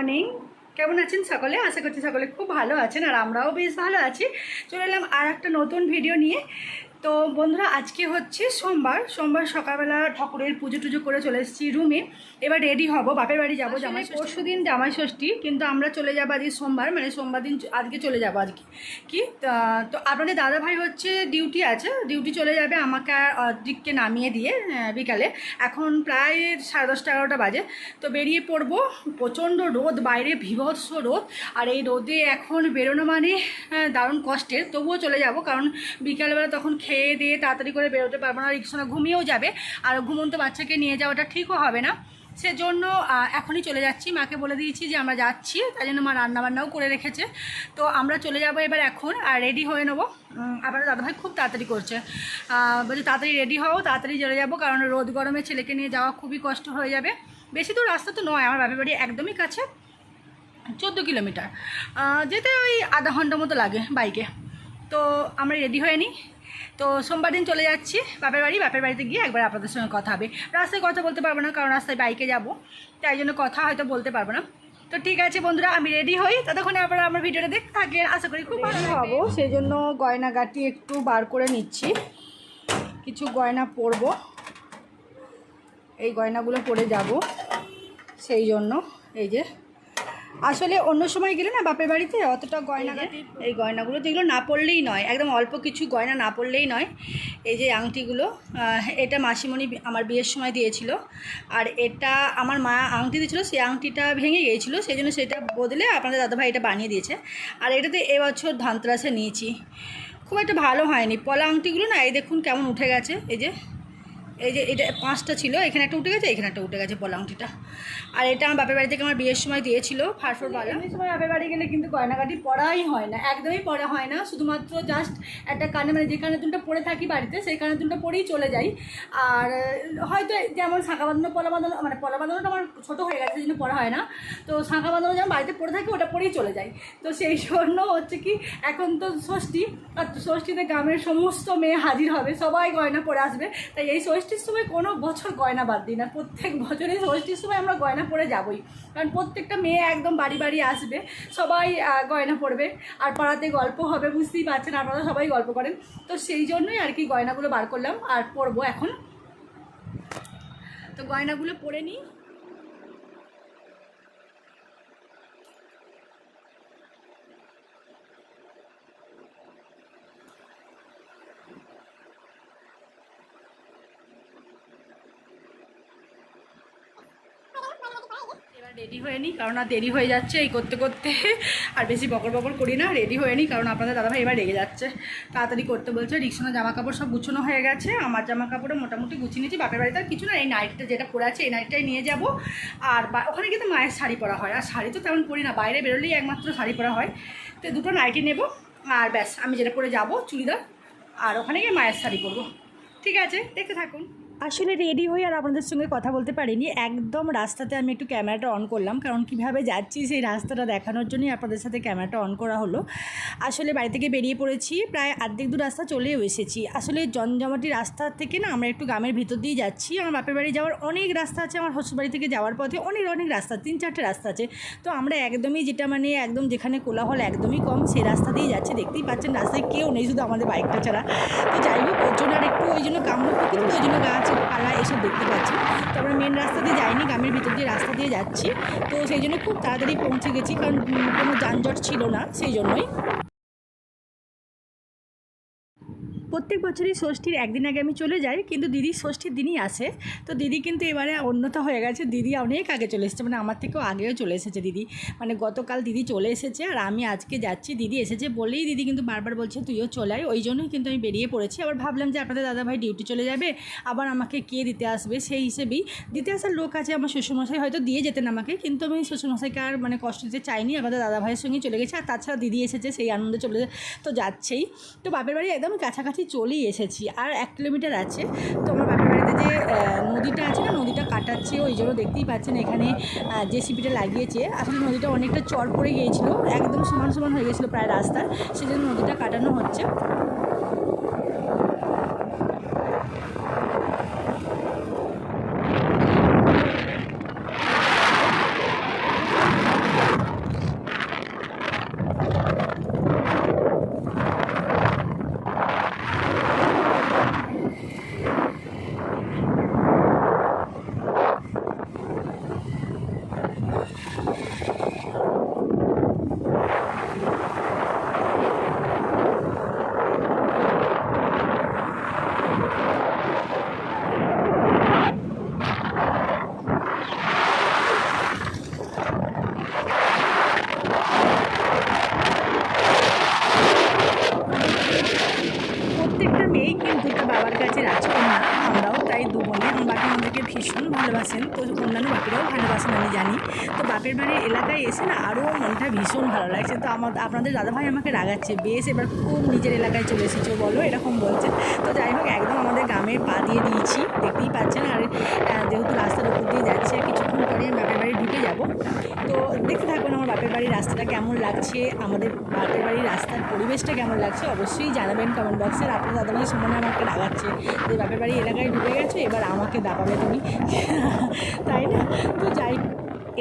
Morning কেমন আছেন সকলে? আশা করছি সকলে খুব ভালো আছেন আর আমরাও বেশ ভালো আছি। চলে এলাম আর একটা নতুন ভিডিও নিয়ে। তো বন্ধুরা আজকে হচ্ছে সোমবার। সোমবার সকালবেলা ঠাকুরের পুজো টুজো করে চলে এসেছি রুমে। এবার রেডি হব বাপের বাড়ি যাব জামাই পরশু দিন জামাই ষষ্ঠী কিন্তু আমরা চলে যাব আজকে সোমবার মানে সোমবার দিন আজকে চলে যাব আজকে। কি? তা- আপনাদের দাদা ভাই হচ্ছে ডিউটি আছে ডিউটি চলে যাবে আমাকে আর দিককে নামিয়ে দিয়ে বিকালে। এখন প্রায় সাড়ে দশটা এগারোটা বাজে। তো বেরিয়ে পড়ব প্রচণ্ড রোদ বাইরে বিভৎস রোদ। আর এই রোদে এখন বেরোনো মানে দারুণ কষ্টের। তবুও চলে যাব কারণ বিকালবেলা তখন খেয়ে দিয়ে তাড়াতাড়ি করে বেরোতে পারব না। রিক্সা ঘুমিয়েও যাবে। আর ঘুমন্ত বাচ্চাকে নিয়ে যাওয়াটা ঠিকও হবে না। সেজন্য এখনই চলে যাচ্ছি। মাকে বলে দিয়েছি যে আমরা যাচ্ছি। তাই জন্য মা রান্নাবান্নাও করে রেখেছে। তো আমরা চলে যাব এবার এখন আর রেডি হয়ে নেব। আবার দাদাভাই খুব তাড়াতাড়ি করছে। বলছে তাড়াতাড়ি রেডি হও, তাড়াতাড়ি চলে যাব। কারণ রোদ গরমে ছেলেকে নিয়ে যাওয়া খুবই কষ্ট হয়ে যাবে। বেশি দূর রাস্তা তো নয়। আমার বাপের বাড়ি একদমই কাছে, চোদ্দ কিলোমিটার। যেতে ওই আধা ঘণ্টা মতো লাগে বাইকে। তো আমরা রেডি হয়ে নিই। তো সোমবার দিন চলে যাচ্ছি বাপের বাড়ি, বাপের বাড়িতে গিয়ে একবার আপনাদের সঙ্গে কথা হবে। রাস্তায় কথা বলতে পারব না, কারণ রাস্তায় বাইকে যাব, তাই জন্য কথা হয়তো বলতে পারব না। তো ঠিক আছে বন্ধুরা, আমি রেডি হই, ততক্ষণে আপনারা আমার ভিডিওটা দেখতে থাকেন আশা করি খুব ভালো হব সেই জন্য গয়নাগাটি একটু বার করে নিচ্ছি। কিছু গয়না পরবো, এই গয়নাগুলো পরে যাব, সেই জন্য এই যে আসলে অন্য সময় গেলে না বাপের বাড়িতে অতটা গয়না এই গয়নাগুলো যেগুলো না পড়লেই নয় একদম অল্প কিছু গয়না না পড়লেই নয়। এই যে আংটিগুলো এটা মাসিমণি আমার বিয়ের সময় দিয়েছিল। আর এটা আমার মা আংটি দিয়েছিল সেই আংটিটা ভেঙে গিয়েছিল সেই জন্য সেটা বদলে আপনাদের দাদাভাই এটা বানিয়ে দিয়েছে। আর এটাতে এবছর ধানতেরাসে নিয়েছি খুব একটা ভালো হয়নি। পলা আংটিগুলো না এই দেখুন কেমন উঠে গেছে এই যে এই যে এটা পাঁচটা ছিল, এখানে একটা উঠে গেছে, এখানে একটা উঠে গেছে পলাংটিটা আর এটা আমার বাপের বাড়ি থেকে আমার বিয়ের সময় দিয়েছিল ফারফর বালা। এমনি সময় বাপের বাড়ি গেলে কিন্তু গয়নাগাটি পড়াই হয় না, একদমই পড়া হয় না। শুধুমাত্র জাস্ট একটা কানে মানে যে কানে দুলটা পরে থাকি বাড়িতে, সেই কানে দুলটা পরেই চলে যাই। আর, হয়তো যেমন শাঁখা বাঁধানো, পলা বাঁধানো মানে পলা বাঁধানোটা আমার ছোটো হয়ে গেছে, সেই জন্য পরা হয় না। তো শাঁখা বাঁধানো যেমন বাড়িতে পড়ে থাকি, ওটা পরেই চলে যাই। তো সেই জন্য হচ্ছে কি, এখন তো ষষ্ঠী, আর ষষ্ঠীতে গ্রামের সমস্ত মেয়ে হাজির হবে, সবাই গয়না পরে আসবে। তাই এই ষষ্ঠীর সময় কোনো বছর গয়না বাদ দিই না। প্রত্যেক বছরে ষষ্ঠীর সময় আমরা গয়না পরে যাবই। কারণ প্রত্যেকটা মেয়ে একদম বাড়ি বাড়ি আসবে, সবাই গয়না পরবে। আর পাড়াতে গল্প হবে, বুঝতেই পারছেন আপনারা সবাই গল্প করেন। তো সেই জন্যই আর কি গয়নাগুলো বার করলাম আর পরবো এখন। তো গয়নাগুলো পরে নিই এবার রেডি হয়ে নিই কারণ আর দেরি হয়ে যাচ্ছে এই করতে করতে। আর বেশি বকর বকর করি না রেডি হয়ে নিই কারণ আপনাদের দাদাভাই এবার রেগে যাচ্ছে। তাড়াতাড়ি করতে বলছে, রিক্সানো জামা কাপড় সব গুছানো হয়ে গেছে, আমার জামা কাপড়ও মোটামুটি গুছিয়ে নিয়েছি, বাপের বাড়িতে কিছু না, এই নাইটটা যেটা পরে আছে, এই নাইটটাই নিয়ে যাব। আর ওখানে কিন্তু মায়ের শাড়ি পরা হয়, আর শাড়ি তো তেমন পরি না, বাইরে বেরোলেই একমাত্র শাড়ি পরা হয়। তো দুটো নাইটি নেব, আর ব্যাস, আমি যেটা পরে যাব, চুড়িদার, আর ওখানে গিয়ে মায়ের শাড়ি পরবো। ঠিক আছে, দেখতে থাকুন। আসলে রেডি হয়ে আর আপনাদের সঙ্গে কথা বলতে পারিনি। একদম রাস্তাতে আমি একটু ক্যামেরাটা অন করলাম, কারণ কীভাবে যাচ্ছি সেই রাস্তাটা দেখানোর জন্যই আপনাদের সাথে ক্যামেরাটা অন করা হলো। আসলে বাড়ি থেকে বেরিয়ে পড়েছি, প্রায় অর্ধেক দু রাস্তা চলেও এসেছি। আসলে জনজমাটি রাস্তা থেকে না আমরা একটু গ্রামের ভিতর দিয়ে যাচ্ছি। আমার বাপের বাড়ি যাওয়ার অনেক রাস্তা আছে, আমার শ্বশুর বাড়ি থেকে যাওয়ার পথে অনেক অনেক রাস্তা, তিন, চারটে রাস্তা আছে। তো আমরা একদমই যেটা মানে একদম যেখানে কোলাহল একদমই কম, সেই রাস্তা দিয়ে যাচ্ছি। দেখতেই পাচ্ছেন রাস্তায় কেউ নেই শুধু আমাদের বাইকটা ছাড়া। তো যাই হোক, ওর জন্য আর একটু ওই জন্য কাম্য কিন্তু ওই জন্য গাছ পালা এসব দেখতে পাচ্ছি। তো আমরা মেন রাস্তা দিয়ে যাইনি, গ্রামের ভিতর দিয়ে রাস্তা দিয়ে যাচ্ছি। তো সেই জন্য খুব তাড়াতাড়ি পৌঁছে গেছি, কারণ কোনো যানজট ছিল না, সেই জন্যই। প্রত্যেক বছরই ষষ্ঠীর একদিন আগে আমি চলে যাই, কিন্তু দিদি ষষ্ঠীর দিনই আসে। তো দিদি কিন্তু এবারে অন্যতা হয়ে গেছে, দিদি অনেক আগে চলে এসেছে মানে আমার থেকেও আগেও চলে এসেছে দিদি। মানে গতকাল দিদি চলে এসেছে আর আমি আজকে যাচ্ছি, দিদি এসেছে বলেই দিদি কিন্তু বারবার বলছে, তুইও চলে আয়। ওই জন্যই কিন্তু আমি বেরিয়ে পড়েছি। আবার ভাবলাম যে আপনাদের দাদাভাই ডিউটি চলে যাবে, আবার আমাকে কে দিতে আসবে? সেই হিসেবেই দিতে আসার লোক আছে আমার শ্বশুরমশাই, হয়তো দিয়ে যেতেন আমাকে, কিন্তু আমি শ্বশুরমশাইকে আর মানে কষ্ট দিতে চাইনি, আমাদের দাদাভাইয়ের সঙ্গে চলে গেছে। আর তাছাড়া দিদি এসেছে, সেই আনন্দে চলে তো যাচ্ছেই। তো বাপের বাড়ি একদম কাছাকাছি চলেই এসেছি। আর এক কিলোমিটার আছে। তো আমার বাপের বাড়িতে যে নদীটা আছে না, নদীটা কাটাচ্ছে, ওই জন্য দেখতেই পাচ্ছেন এখানে জেসিপিটা লাগিয়েছে। আসলে নদীটা অনেকটা চর পড়ে গিয়েছিল, একদম সমান সমান হয়ে গেছিল প্রায় রাস্তার সেজন্য নদীটা কাটানো হচ্ছে। তো বাপের বাড়ির এলাকায় এসে না আরও মনটা ভীষণ ভালো লাগছে। তো আমার, আপনাদের দাদাভাই আমাকে রাগাচ্ছে, বেশ এবার খুব নিজের এলাকায় চলে এসেছ বলো, এরকম বলছে। তো যাই হোক, একদম আমাদের গ্রামে পা দিয়ে দিয়েছি, দেখতেই পাচ্ছেন। আর যেহেতু রাস্তার উপর দিয়ে যাচ্ছে, আর কিছুক্ষণ পরে আমি বাপের বাড়ি ঢুকে যাব। তো দেখতে থাকুন আমার বাপের বাড়ির রাস্তাটা কেমন লাগছে, আমাদের বাপের বাড়ির রাস্তার পরিবেশটা কেমন লাগছে, অবশ্যই জানাবেন কমেন্ট বক্সে আর আপনার দাদাভাই সুমনে আমাকে রাগাচ্ছে যে বাপের বাড়ি এলাকায় ঢুকে গেছো, এবার আমাকে দাপাবে তুমি। তাই না? তো যাই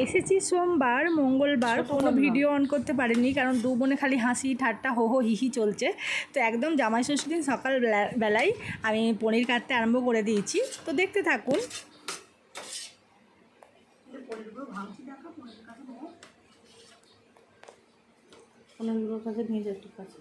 এসেছি সোমবার মঙ্গলবার। কোনো ভিডিও অন করতে পারিনি কারণ দু বোনে খালি হাসি ঠাট্টা হো হো হিহি চলছে। তো একদম জামাই ষষ্ঠী দিন সকাল বেলা- বেলায় আমি পনির কাটতে আরম্ভ করে দিয়েছি। তো দেখতে থাকুন। পনেরোর কাছে নিয়ে যা একটু কাছে।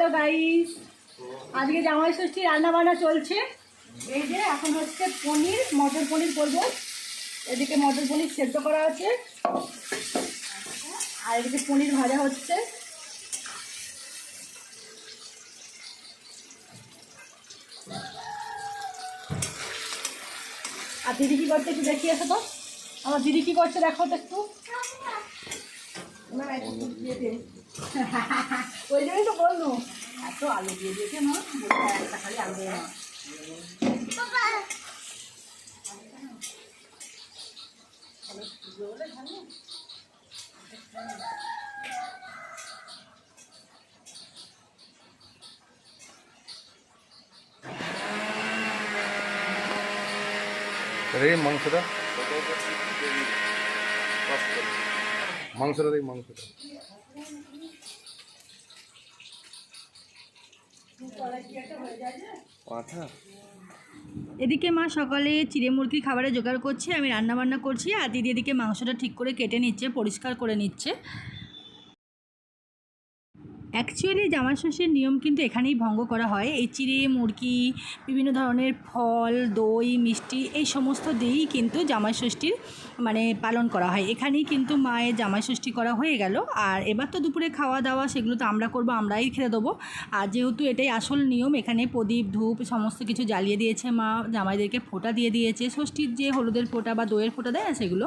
হ্যালো গাইস আজকে জামাই ষষ্ঠী রান্না বান্না চলছে। এই যে এখন হচ্ছে পনির, মটর পনির করব। এদিকে মটর পনির সেদ্ধ করা আছে। আর এদিকে পনির ভাজা হচ্ছে। আর দিদি কি করছে একটু দেখিয়ে আসো তো। আমার দিদি কি করছে দেখো তো একটু। ওই জন্যই তো বলল, এত আলু দিয়ে দিয়েছে একটা খালি আলু দিয়ে রে, মাংসটা? মাংসটা দেখ মাংসটা। এদিকে মা সকালে চিড়ে মুরগি খাবারে জোগাড় করছে, আমি রান্না বান্না করছি, আর দিদি এদিকে মাংসটা ঠিক করে কেটে নিচ্ছে, পরিষ্কার করে নিচ্ছে। অ্যাকচুয়ালি জামা ষষ্ঠীর নিয়ম কিন্তু এখানেই ভঙ্গ করা হয়। এই চিড়ে, মুরগি, বিভিন্ন ধরনের ফল, দই, মিষ্টি, এই সমস্ত দিয়েই কিন্তু জামাই ষষ্ঠীর মানে পালন করা হয়। এখানেই কিন্তু মায়ের জামাই ষষ্ঠী করা হয়ে গেল। আর এবার তো দুপুরে খাওয়া দাওয়া, সেগুলো তো আমরা করব, আমরাই খেতে দেবো। আর যেহেতু এটাই আসল নিয়ম, এখানে প্রদীপ, ধূপ, সমস্ত কিছু জ্বালিয়ে দিয়েছে মা। জামাইদেরকে ফোঁটা দিয়ে দিয়েছে। ষষ্ঠীর যে হলুদের ফোঁটা বা দইয়ের ফোঁটা দেয় না সেগুলো।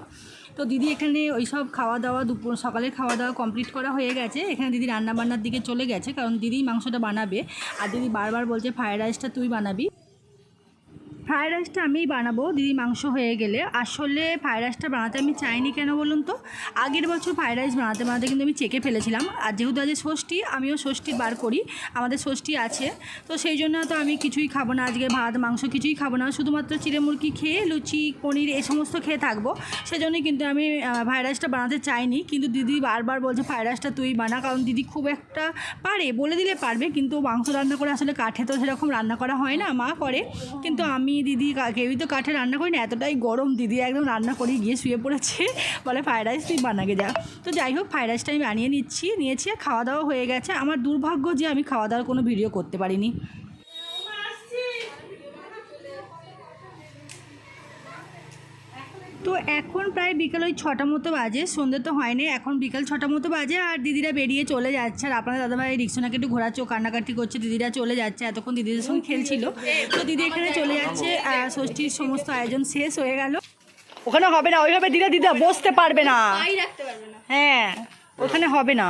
তো দিদি এখানে ওই সব খাওয়া দাওয়া দুপুর, সকালের খাওয়া দাওয়া কমপ্লিট করা হয়ে গেছে। এখানে দিদি রান্নাবান্নার দিকে চলে গেছে, কারণ দিদি মাংসটা বানাবে। আর দিদি বারবার বলছে, ফ্রায়েড রাইসটা তুই বানাবি। ফ্রায়েড রাইসটা আমিই বানাবো, দিদি মাংস হয়ে গেলে। আসলে ফ্রায়েড রাইসটা বানাতে আমি চাইনি কেন বলুন তো? আগের বছর ফ্রায়েড রাইস বানাতে বানাতে কিন্তু আমি চেকে ফেলেছিলাম। আর যেহেতু আজকে ষষ্ঠী, আমিও ষষ্ঠী বার করি, আমাদের ষষ্ঠী আছে। তো সেই জন্য তো আমি কিছুই খাব না, আজকে ভাত, মাংস কিছুই খাব না। শুধুমাত্র চিড়ে মুরগি খেয়ে, লুচি, পনির এই সমস্ত খেয়ে থাকব। সেজন্যই কিন্তু আমি ফ্রায়েড রাইসটা বানাতে চাইনি। কিন্তু দিদি বারবার বলছে ফ্রায়েড রাইসটা তুই বানা। কারণ দিদি খুব একটা পারে, বলে দিলে পারবে। কিন্তু মাংস রান্না করে আসলে কাঠে তো সেরকম রান্না করা হয় না, মা করে। কিন্তু আমি দিদি কা- কেউই তো কাঠে রান্না করি না, এতটাই গরম দিদি একদম রান্না করে গিয়ে শুয়ে পড়েছে, বলে ফ্রায়েড রাইস তুই বানাকে যা। তো যাই হোক ফ্রায়েড রাইসটা আমি বানিয়ে নিচ্ছি, নিয়েছি খাওয়া দাওয়া হয়ে গেছে। আমার দুর্ভাগ্য যে আমি খাওয়া দাওয়ার কোনো ভিডিও করতে পারিনি। তো এখন প্রায় বিকেল ওই ছটা মতো বাজে সন্ধ্যে তো হয়নি এখন বিকেল ছটা মতো বাজে আর দিদিরা বেরিয়ে চলে যাচ্ছে আর আপনার দাদাভাই রিক্সোনাকে একটু ঘোরাচ্ছে ও কান্নাকাটি করছে দিদিরা চলে যাচ্ছে এতক্ষণ দিদিদের সঙ্গে খেলছিল। তো দিদি এখানে চলে যাচ্ছে ষষ্ঠীর সমস্ত আয়োজন শেষ হয়ে গেল। ওখানে হবে না ওইভাবে দিদা দিদা বসতে পারবে না। হ্যাঁ ওখানে হবে না।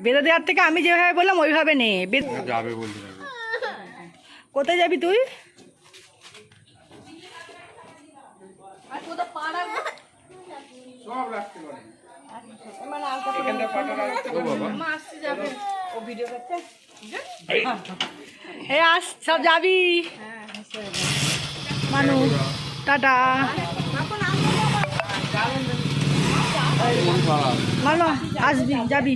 বেদা দেওয়ার থেকে আমি যেভাবে বললাম ওইভাবে নে। বে- যাবে। কোথায় যাবি তুই? সব যাবি। মানু টাটা। মানু আসবি যাবি।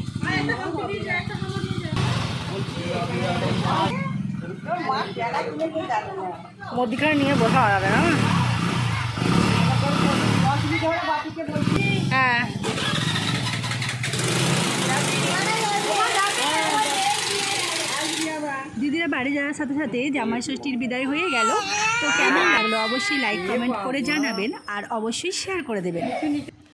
মধ্যিখানে নিয়ে বসা যাবে না? হ্যাঁ। দিদিরা বাড়ি যাওয়ার সাথে সাথে জামাই ষষ্ঠীর বিদায় হয়ে গেল। তো কেমন লাগল? অবশ্যই লাইক কমেন্ট করে জানাবেন আর অবশ্যই শেয়ার করে দেবেন।